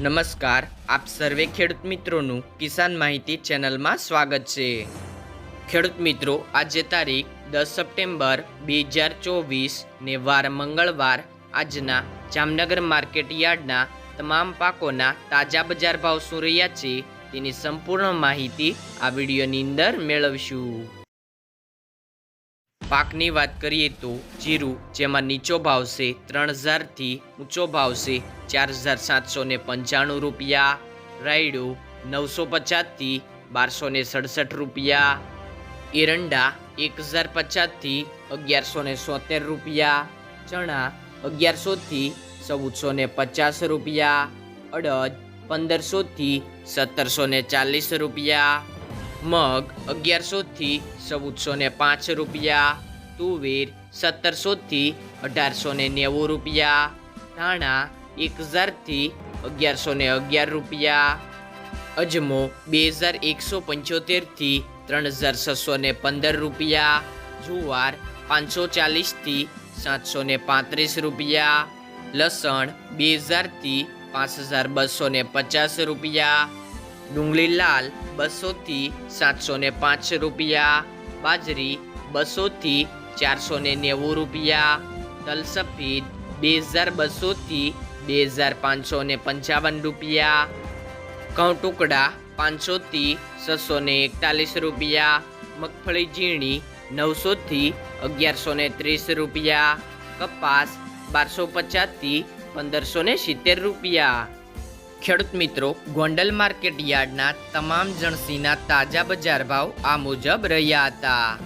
નમસ્કાર, આપ સર્વે ખેડૂત મિત્રોનું કિસાન માહિતી ચેનલમાં સ્વાગત છે. ખેડૂત મિત્રો, આજે તારીખ દસ સપ્ટેમ્બર બે હજાર ચોવીસ ને વાર મંગળવાર, આજના જામનગર માર્કેટ યાર્ડના તમામ પાકોના તાજા બજાર ભાવ શું રહ્યા છે તેની સંપૂર્ણ માહિતી આ વિડીયોની અંદર મેળવશું. પાકની વાત કરીએ તો જીરું, જેમાં નીચો ભાવ છે ત્રણ હજારથી ઊંચો ભાવ છે ચાર હજાર સાતસો પંચાણું રૂપિયા. રાયડું નવસો પચાસથી બારસો સડસઠ રૂપિયા. એરંડા એક હજાર પચાસથી અગિયારસો સોતેર રૂપિયા. ચણા અગિયારસોથી ચૌદસો પચાસ રૂપિયા. અડદ પંદરસોથી સત્તરસો ચાલીસ રૂપિયા. મગ અગિયારસોથી ચૌદસો ને પાંચ રૂપિયા, તુવેર સત્તરસોથી અઢારસો ને નેવું રૂપિયા, ધાણા એક હજારથી અગિયારસો ને અગિયાર રૂપિયા, અજમો બે હજાર એકસો પંચોતેરથી ત્રણ હજાર છસો ને પંદર રૂપિયા, જુવાર પાંચસો ચાલીસથી સાતસો ને પાંત્રીસ રૂપિયા, લસણ બે હજારથી પાંચ હજાર બસો ને પચાસ રૂપિયા ડુંગળી લાલ બસોથી સાતસો ને પાંચ રૂપિયા, બાજરી બસોથી ચારસો ને નેવું રૂપિયા તલ સફેદ બે હજાર બસોથી બે હજાર પાંચસો ને પંચાવન રૂપિયા, ઘઉં ટુકડા પાંચસોથી છસો ને એકતાલીસ રૂપિયા, મગફળી ઝીણી નવસોથી અગિયારસો ને ત્રીસ રૂપિયા, કપાસ બારસો પચાસથી પંદરસો ને સિત્તેર રૂપિયા. ખેડૂત મિત્રો ગોંડલ માર્કેટ યાર્ડના તમામ જણસીના તાજા બજાર ભાવ આ મુજબ રહ્યા હતા.